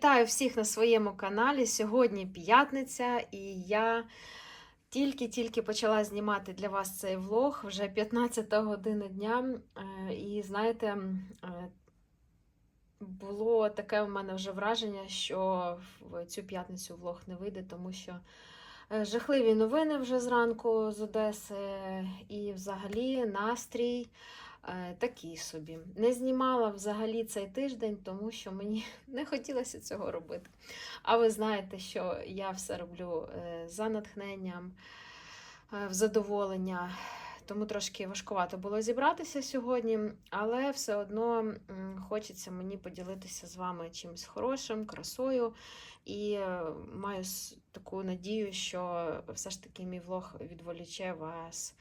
Вітаю всіх на своєму каналі. Сьогодні п'ятниця, і я тільки-тільки почала знімати для вас цей влог вже 15 година дня. Е, І знаєте, е, було таке в мене вже враження, що в цю п'ятницю влог не вийде, тому що е, жахливі новини вже зранку з Одеси, і взагалі настрій. Е, Такий собі. Не знімала взагалі цей тиждень, тому що мені не хотілося цього робити. А ви знаєте, що я все роблю е, за натхненням, е, в задоволення. Тому трошки важкувато було зібратися сьогодні, але все одно хочеться мені поділитися з вами чимось хорошим, красою. І маю таку надію, що все ж таки мій влог відволіче вас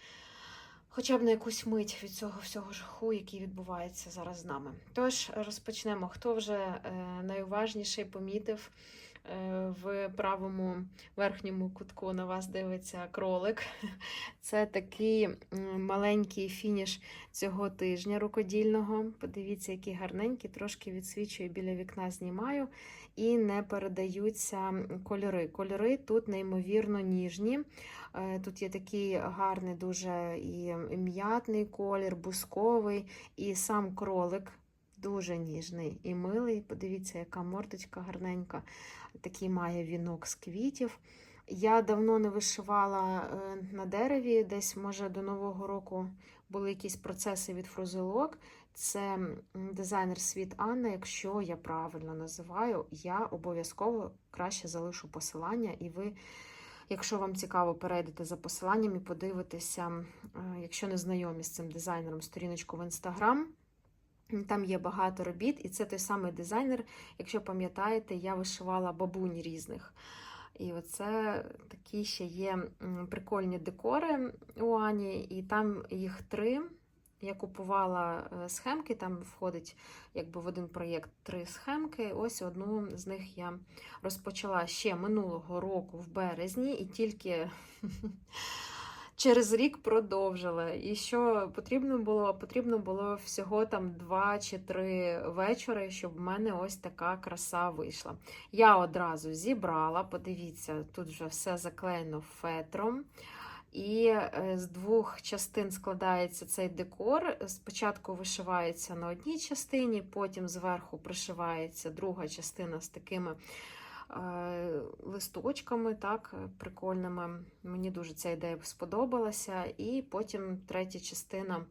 хоча б на якусь мить від цього всього жаху, який відбувається зараз з нами. Тож розпочнемо. Хто вже е, найуважніший помітив в правому верхньому кутку на вас дивиться кролик. Це такий маленький фініш цього тижня рукодільного. Подивіться, який гарненький, трошки відсвічує біля вікна, знімаю. І не передаються кольори. Кольори тут неймовірно ніжні. Е, Тут є такий гарний, дуже і м'ятний колір, бусковий, і сам кролик дуже ніжний і милий. Подивіться, яка мордочка гарненька. Такий має вінок з квітів. Я давно не вишивала е, на дереві, десь, може, до Нового року були якісь процеси від фрузилок. Це дизайнер Світ Анна. Якщо я правильно називаю, я обов'язково краще залишу посилання, і ви Якщо вам цікаво, перейдете за посиланням і подивитеся, е, якщо не знайомі з цим дизайнером, сторіночку в інстаграм. Там є багато робіт, і це той самий дизайнер. Якщо пам'ятаєте, я вишивала бабунь різних. І оце такі ще є прикольні декори у Ані, і там їх три. Я купувала е, схемки, там входить якби в один проєкт три схемки. Ось одну з них я розпочала ще минулого року в березні, і тільки через рік продовжила. І що потрібно було? Потрібно було всього там два чи три вечори, щоб в мене ось така краса вийшла. Я одразу зібрала, подивіться, тут вже все заклеєно фетром. І е, з двох частин складається цей декор. Спочатку вишивається на одній частині, потім зверху пришивається друга частина з такими листочками, так, прикольними. Мені дуже ця ідея сподобалася. І потім третя частина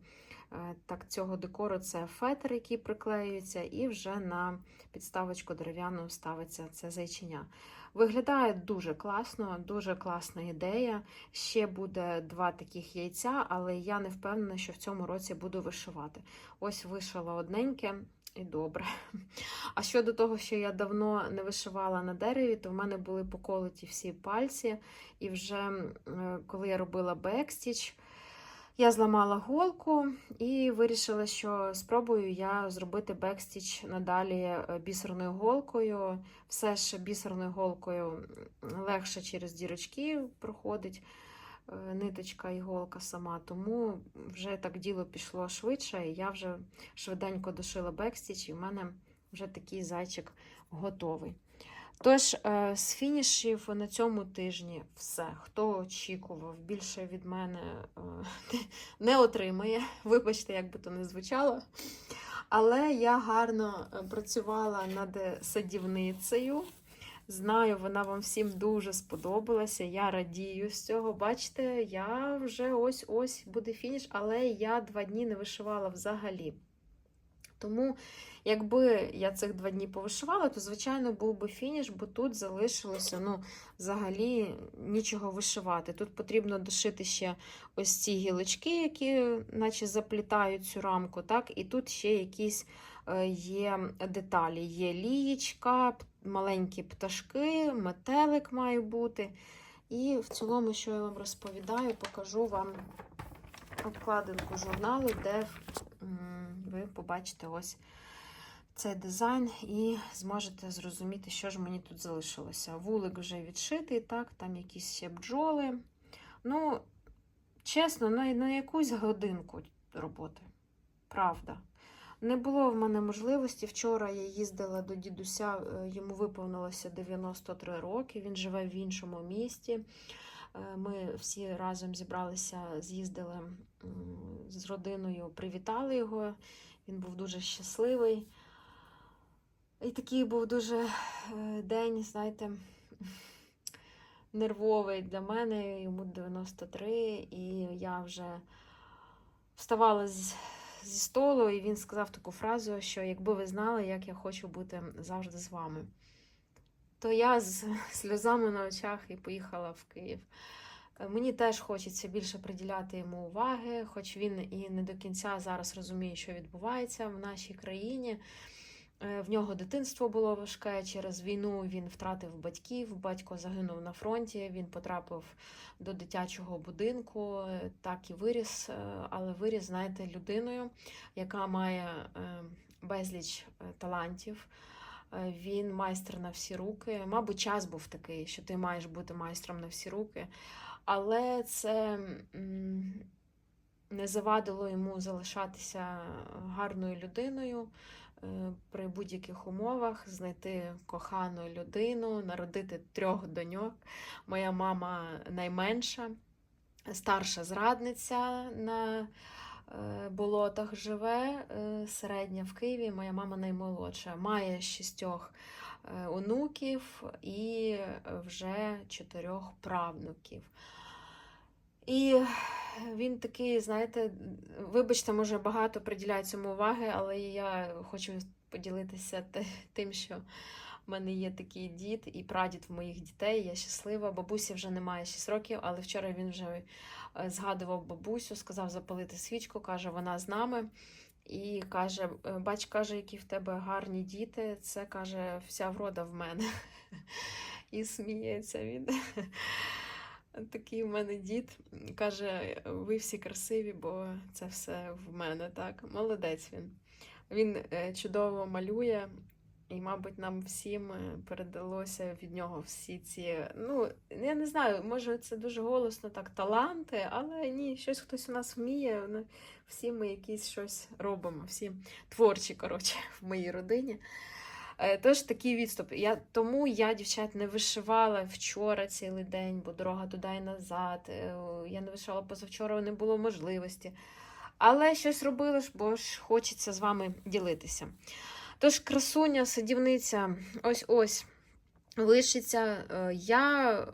е, так, цього декору це фетр, який приклеюється, і вже на підставочку дерев'яну ставиться це зайчиня. Виглядає дуже класно, дуже класна ідея. Ще буде два таких яйця, але я не впевнена, що в цьому році буду вишивати. Ось вишила одненьке і добре. А щодо того, що я давно не вишивала на дереві, то в мене були поколоті всі пальці, і вже е, коли я робила бекстіч, я зламала голку і вирішила, що спробую я зробити бекстіч надалі е, бісерною голкою. Все ж бісерною голкою легше через дірочки проходить ниточка і голка сама, тому вже так діло пішло швидше, і я вже швиденько дошила бекстіч, і в мене вже такий зайчик готовий. Тож, е, з фінішів на цьому тижні все. Хто очікував більше від мене е, не отримає. Вибачте, як би то не звучало. Але я гарно е, працювала над садівницею. Знаю, вона вам всім дуже сподобалася. Я радію з цього. Бачите, я вже ось-ось буде фініш, але я два дні не вишивала взагалі. Тому, якби я цих два дні повишивала, то, звичайно, був би фініш, бо тут залишилося ну, взагалі нічого вишивати. Тут потрібно дошити ще ось ці гілочки, які наче заплітають цю рамку. так, І тут ще якісь е, є деталі. Є лієчка, маленькі пташки, метелик має бути. І в цілому, що я вам розповідаю, покажу вам обкладинку журналу, де ви побачите ось цей дизайн і зможете зрозуміти, що ж мені тут залишилося. Вулик вже відшитий, так, там якісь ще бджоли. Ну, чесно, на, на якусь годинку роботи. Правда. Не було в мене можливості. Вчора я їздила до дідуся, е, йому виповнилося 93 роки. Він живе в іншому місті. Е, Ми всі разом зібралися, з'їздили з родиною, привітали його. Він був дуже щасливий. І такий був дуже е, день, знаєте, нервовий для мене. Йому 93, і я вже вставала з, зі столу, і він сказав таку фразу, що якби ви знали, як я хочу бути завжди з вами, то я з сльозами на очах і поїхала в Київ. Е, Мені теж хочеться більше приділяти йому уваги, хоч він і не до кінця зараз розуміє, що відбувається в нашій країні. Е, В нього дитинство було важке. Через війну він втратив батьків. Батько загинув на фронті. Він потрапив до дитячого будинку, е, так і виріс, е, але виріс, знаєте, людиною, яка має безліч талантів. Він майстер на всі руки. Мабуть, час був такий, що ти маєш бути майстром на всі руки. Але це не завадило йому залишатися гарною людиною при будь-яких умовах, знайти кохану людину, народити трьох доньок. Моя мама найменша, старша зрадниця на е, болотах живе, е, середня в Києві. Моя мама наймолодша. Має шістьох е, онуків і вже чотирьох правнуків. І він такий, знаєте, вибачте, може багато приділяє цьому уваги, але я хочу поділитися тим, що в мене є такий дід і прадід в моїх дітей. Я щаслива. Бабусі вже немає 6 років, але вчора він вже е, згадував бабусю, сказав запалити свічку, каже, вона з нами. І каже, е, бач, каже, які в тебе гарні діти. Це каже, вся врода в мене. І сміється він. Такий в мене дід каже: ви всі красиві, бо це все в мене. Так, молодець він. Він е, чудово малює, і, мабуть, нам всім е, передалося від нього всі ці. Ну, я не знаю, може, це дуже голосно так, таланти, але ні, щось хтось у нас вміє. ну, Всі ми якісь щось робимо, всі творчі, коротше, в моїй родині. Е, Тож такий відступ. Я, тому я, дівчат, не вишивала вчора цілий день, бо дорога туди і назад. Е, Я не вишивала позавчора, не було можливості. Але щось робила бо ж хочеться з вами ділитися. Тож, красуня, садівниця, ось ось лишиться. Е, Я,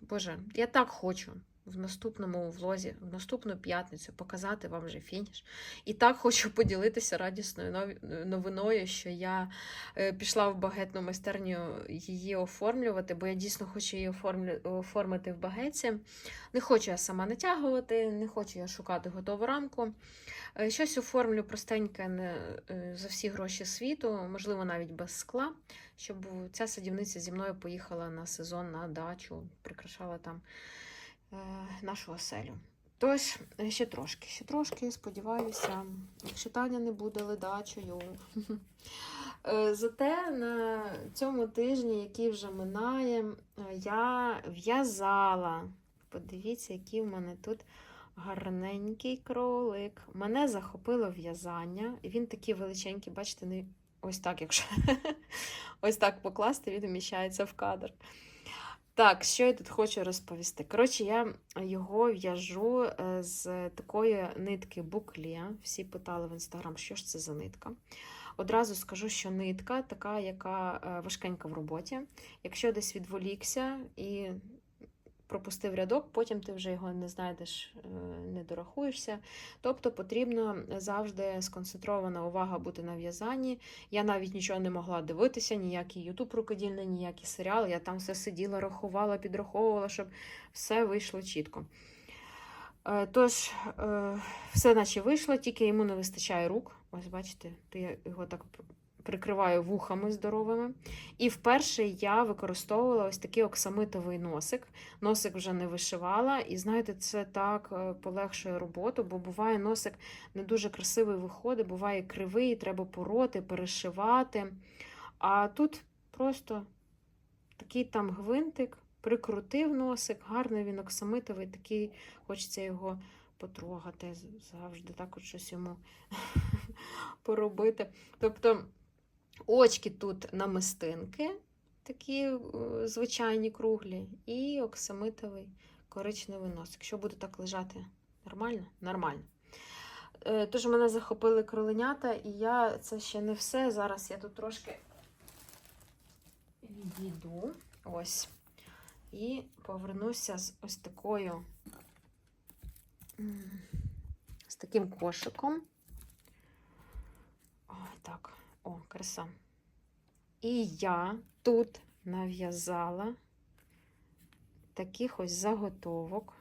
Боже, я так хочу в наступному влозі, в наступну п'ятницю показати вам вже фініш. І так хочу поділитися радісною новиною, що я е, пішла в багетну майстерню її оформлювати, бо я дійсно хочу її оформити в багеті. Не хочу я сама натягувати, не хочу я шукати готову рамку. Е, Щось оформлю простеньке е, за всі гроші світу, можливо, навіть без скла, щоб ця садівниця зі мною поїхала на сезон на дачу, прикрашала там нашу оселю. Тож, е, ще трошки, ще трошки, сподіваюся, якщо Таня не буде ледачою. Е, Зате на цьому тижні, який вже минає, е, я в'язала. Подивіться, який в мене тут гарненький кролик. Мене захопило в'язання. Він такий величенький, бачите, не ось так, якщо ось так покласти, він вміщається в кадр. Так, що я тут хочу розповісти? Коротше, я його в'яжу е, з такої нитки буклі. Всі питали в інстаграм, що ж це за нитка. Одразу скажу, що нитка така, яка е, важкенька в роботі. Якщо десь відволікся і пропустив рядок, потім ти вже його не знайдеш, е, не дорахуєшся. Тобто потрібно завжди сконцентрована увага бути на в'язанні. Я навіть нічого не могла дивитися, ніякий Ютуб рукодільний, ніякий серіал. Я там все сиділа, рахувала, підраховувала, щоб все вийшло чітко. Е, Тож, е, все наче вийшло, тільки йому не вистачає рук. Ось, бачите, я його так прикриваю вухами здоровими. І вперше я використовувала ось такий оксамитовий носик. Носик вже не вишивала, і знаєте, це так е, полегшує роботу, бо буває носик не дуже красивий виходить, буває кривий, треба пороти, перешивати. А тут просто такий там гвинтик, прикрутив носик, гарний він оксамитовий, такий, хочеться його потрогати завжди. Так от щось йому поробити. Тобто очки тут намистинки, такі е, звичайні круглі, і оксамитовий коричневий носик. Якщо буде так лежати нормально? Нормально. Е, Тож мене захопили кроленята, і я це ще не все. Зараз я тут трошки відійду. Ось. І повернуся з ось такою. З таким кошиком. Ой, так, о, краса. І я тут нав'язала таких ось заготовок.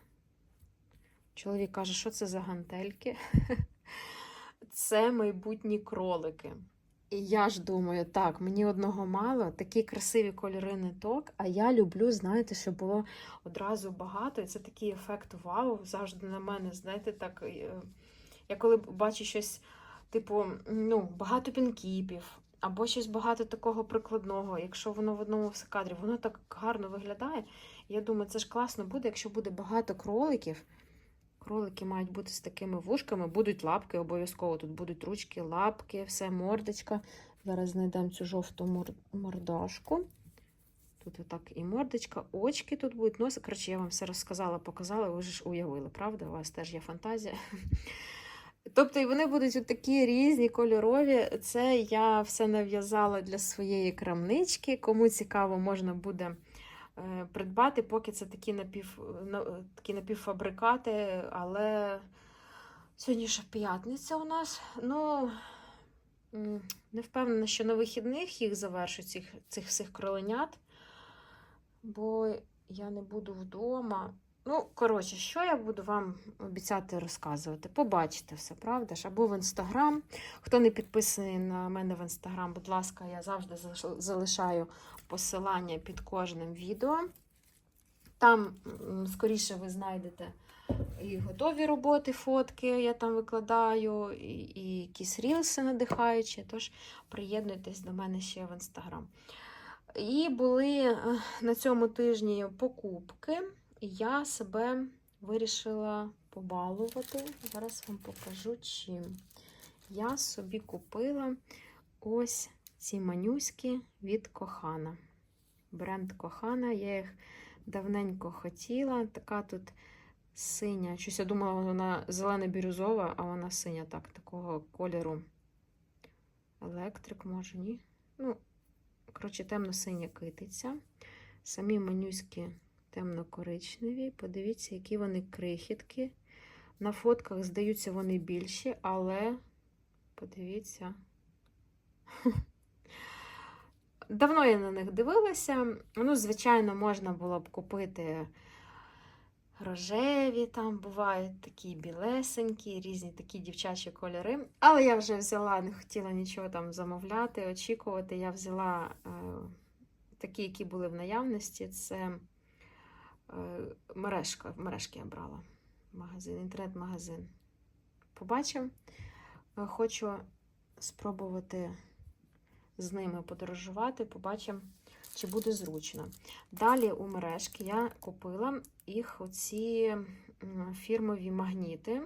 Чоловік каже, що це за гантельки? Це майбутні кролики. І я ж думаю, так, мені одного мало, такі красиві кольори ниток, а я люблю, знаєте, щоб було одразу багато. І це такий ефект вау завжди на мене. Знаєте, так, е, я коли бачу щось, типу, ну, багато пінкіпів, або щось багато такого прикладного, якщо воно в одному все кадрі, воно так гарно виглядає. Я думаю, це ж класно буде, якщо буде багато кроликів. Кролики мають бути з такими вушками, будуть лапки, обов'язково тут будуть ручки, лапки, все, мордочка. Зараз знайдемо цю жовту мордашку. Тут отак і мордочка, очки тут будуть, носи. Коротше, я вам все розказала, показала, ви ж уявили, правда? У вас теж є фантазія. Тобто, і вони будуть от такі різні, кольорові. Це я все нав'язала для своєї крамнички. Кому цікаво, можна буде е, придбати, поки це такі, напів, на- такі напівфабрикати, але сьогодні ще п'ятниця у нас. Ну, не впевнена, що на вихідних їх завершу, цих, цих всіх кроленят, бо я не буду вдома. Ну, коротше, що я буду вам обіцяти розказувати? Побачите все, правда ж? Або в інстаграм. Хто не підписаний на мене в інстаграм, будь ласка, я завжди залишаю посилання під кожним відео. Там, скоріше, ви знайдете і готові роботи, фотки я там викладаю, і, і якісь рілси надихаючі. Тож приєднуйтесь до мене ще в інстаграм. І були е, на цьому тижні покупки, я себе вирішила побалувати. Зараз вам покажу чим. Я собі купила ось ці манюськи від Кохана. Бренд Кохана. Я їх давненько хотіла. Така тут синя. Щось я думала, вона зелено-бірюзова, а вона синя, так, такого кольору. Електрик, може, ні. Ну, коротше, темно-синя китиця. Самі менюськи темно-коричневі. Подивіться, які вони крихітки. На фотках здаються вони більші, але подивіться. Давно я на них дивилася. Ну, звичайно, можна було б купити рожеві, там бувають такі білесенькі, різні такі дівчачі кольори. Але я вже взяла, не хотіла нічого там замовляти, очікувати. Я взяла е, такі, які були в наявності. Це мережка. Мережки я брала. Магазин, інтернет-магазин. Побачив. Е, Хочу спробувати з ними подорожувати, побачимо, чи буде зручно. Далі у мережки я купила їх оці фірмові магніти.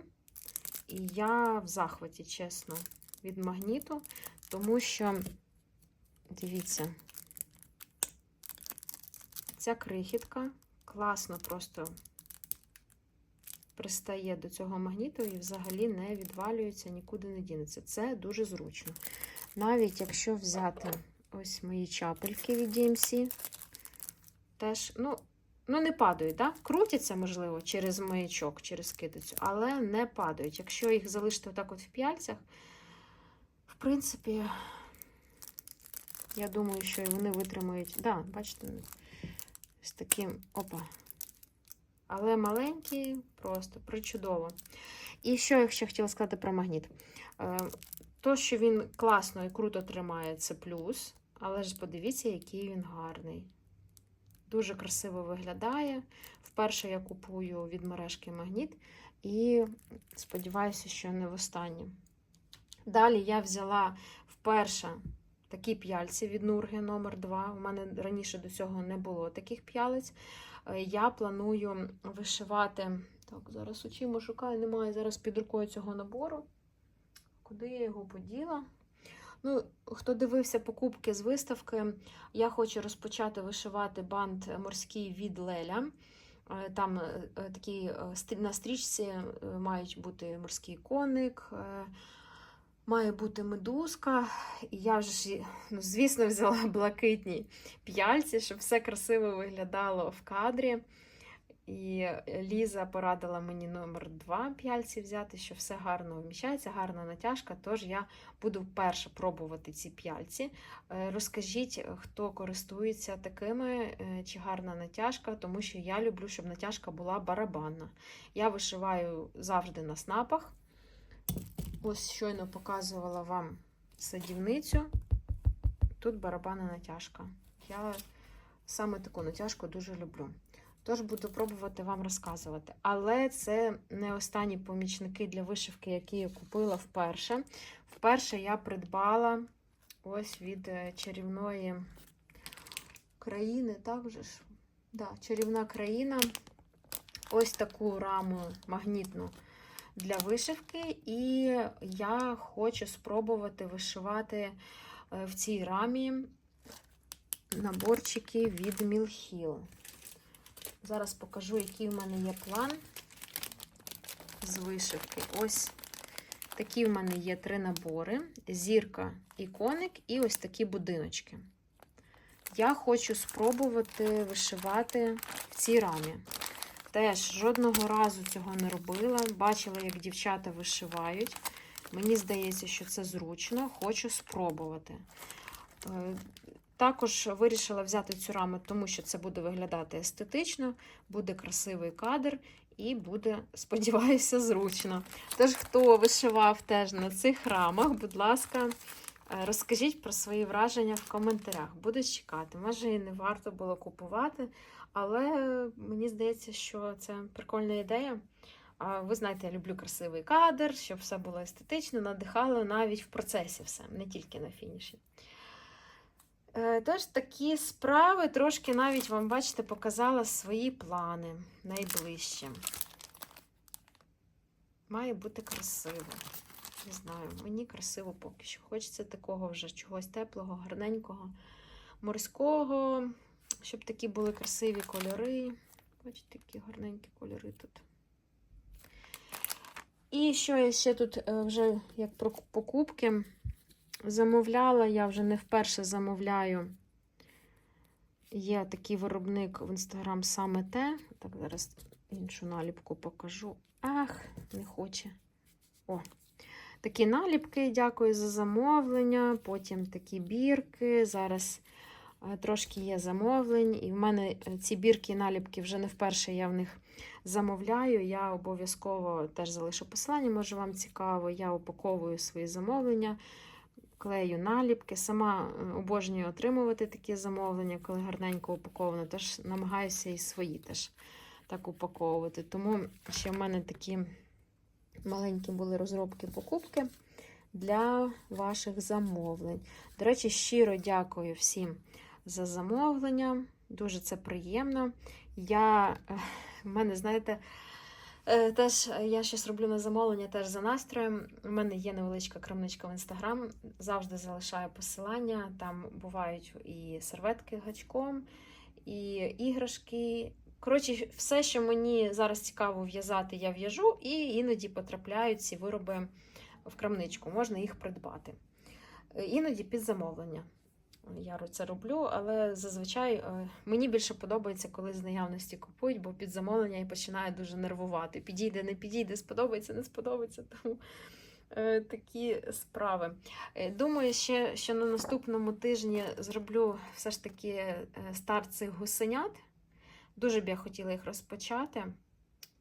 І я в захваті, чесно, від магніту, тому що, дивіться, ця крихітка класно просто пристає до цього магніту і взагалі не відвалюється, нікуди не дінеться. Це дуже зручно. Навіть якщо взяти ось мої чапельки від DMC, теж, ну, ну не падають, да? крутяться, можливо, через маячок, через китицю, але не падають. Якщо їх залишити отак от в п'яльцях, в принципі, я думаю, що і вони витримають. Да, бачите, з таким опа. Але маленькі, просто причудово. І що я ще хотіла сказати про магніт. Е, То, що він класно і круто тримає, це плюс. Але ж подивіться, який він гарний. Дуже красиво виглядає. Вперше я купую від мережки магніт і сподіваюся, що не востаннє. Далі я взяла вперше такі п'яльці від Нурги номер 2 У мене раніше до цього не було таких п'ялиць. Е, Я планую вишивати. Так, зараз очима шукаю, немає зараз під рукою цього набору. Куди я його поділа? Ну, хто дивився покупки з виставки, я хочу розпочати вишивати бант морський від Леля. Е, Там е, такі на стрічці мають бути морський коник, має бути медузка. І я ж, ну, звісно, взяла блакитні п'яльці, щоб все красиво виглядало в кадрі. І Ліза порадила мені номер 2 п'яльці взяти, що все гарно вміщається, гарна натяжка. Тож я буду вперше пробувати ці п'яльці. Е, Розкажіть, хто користується такими, е, чи гарна натяжка, тому що я люблю, щоб натяжка була барабанна. Я вишиваю завжди на снапах. Ось щойно показувала вам садівницю. Тут барабанна натяжка. Я саме таку натяжку дуже люблю. Тож буду пробувати вам розказувати. Але це не останні помічники для вишивки, які я купила вперше. Вперше я придбала ось від е, чарівної країни, так вже ж? Да, чарівна країна. Ось таку раму магнітну для вишивки. І я хочу спробувати вишивати е, в цій рамі наборчики від Мілхіл. Зараз покажу, який в мене є план з вишивки. Ось такі в мене є три набори: зірка і коник, і ось такі будиночки. Я хочу спробувати вишивати в цій рамі. Теж жодного разу цього не робила. Бачила, як дівчата вишивають. Мені здається, що це зручно. Хочу спробувати. Е, також вирішила взяти цю раму, тому що це буде виглядати естетично, буде красивий кадр і буде, сподіваюся, зручно. Тож, хто вишивав теж на цих рамах, будь ласка, е, розкажіть про свої враження в коментарях. Буду чекати. Може, і не варто було купувати, але мені здається, що це прикольна ідея. Ви знаєте, я люблю красивий кадр, щоб все було естетично, надихало навіть в процесі все, не тільки на фініші. Е, Тож такі справи трошки навіть вам, бачите, показала свої плани найближче. Має бути красиво. Не знаю, мені красиво поки що. Хочеться такого вже чогось теплого, гарненького, морського, щоб такі були красиві кольори. Бачите, які гарненькі кольори тут. І що я ще тут е, вже як про покупки. Замовляла, я вже не вперше замовляю. Є такий виробник в інстаграм саме те. Так, зараз іншу наліпку покажу. Ах, не хоче. О, такі наліпки, дякую за замовлення. Потім такі бірки. Зараз трошки є замовлень. І в мене е, ці бірки і наліпки вже не вперше я в них замовляю. Я обов'язково теж залишу посилання, може вам цікаво. Я упаковую свої замовлення клею наліпки. Сама е, обожнюю отримувати такі замовлення, коли гарненько упаковано. Тож намагаюся і свої теж так упаковувати. Тому ще в мене такі маленькі були розробки покупки для ваших замовлень. До речі, щиро дякую всім за замовлення. Дуже це приємно. Я, в мене, знаєте, Е, Теж я щось роблю на замовлення теж за настроєм. У мене є невеличка крамничка в інстаграм, завжди залишаю посилання. Там бувають і серветки гачком, і іграшки. Коротше, все, що мені зараз цікаво в'язати, я в'яжу, і іноді потрапляють ці вироби в крамничку, можна їх придбати. Е, Іноді під замовлення. Я це роблю, але зазвичай е, мені більше подобається, коли з наявності купують, бо під замовлення і починаю дуже нервувати. Підійде, не підійде, сподобається, не сподобається. Тому е, такі справи. Е, Думаю, ще що на наступному тижні зроблю все ж таки старт цих гусенят. Дуже б я хотіла їх розпочати.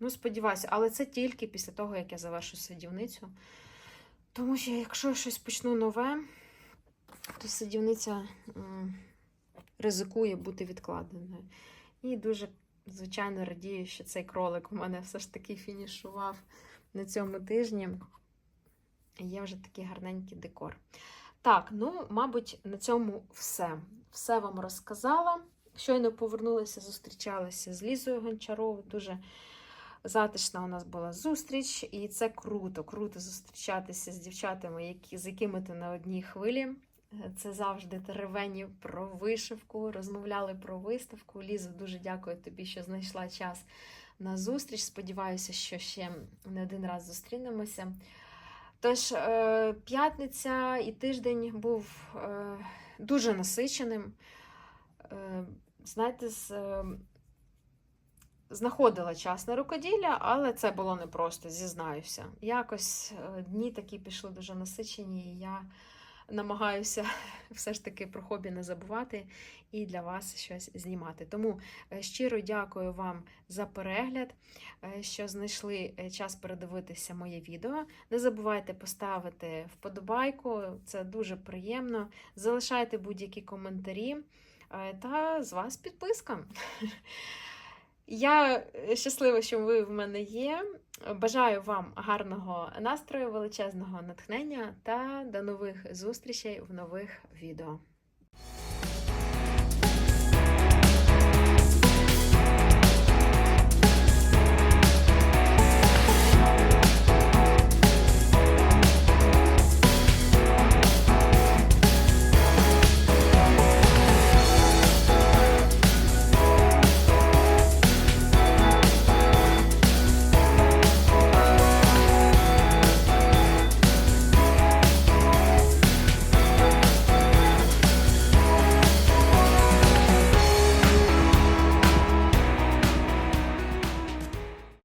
Ну, сподіваюся, але це тільки після того, як я завершу садівницю. Тому що, якщо я щось почну нове, то садівниця ризикує бути відкладеною. І дуже, звичайно, радію, що цей кролик у мене все ж таки фінішував на цьому тижні. Є вже такий гарненький декор. Так, ну, мабуть, на цьому все. Все вам розказала. Щойно повернулася, зустрічалася з Лізою Гончаровою. Дуже Затишна у нас була зустріч, і це круто. Круто зустрічатися з дівчатами, які, з якими ти на одній хвилі. Це завжди теревені про вишивку, розмовляли про виставку. Ліза, дуже дякую тобі, що знайшла час на зустріч. Сподіваюся, що ще не один раз зустрінемося. Тож, е, п'ятниця і тиждень був е, дуже насиченим. Е, знаєте, знаходила час на рукоділля, але це було непросто, зізнаюся. Якось дні такі пішли дуже насичені, і я намагаюся все ж таки про хобі не забувати і для вас щось знімати. Тому е, щиро дякую вам за перегляд, е, що знайшли е, час передивитися моє відео. Не забувайте поставити вподобайку, це дуже приємно. Залишайте будь-які коментарі та з вас підписка. Я щаслива, що ви в мене є. Бажаю вам гарного настрою, величезного натхнення та до нових зустрічей в нових відео.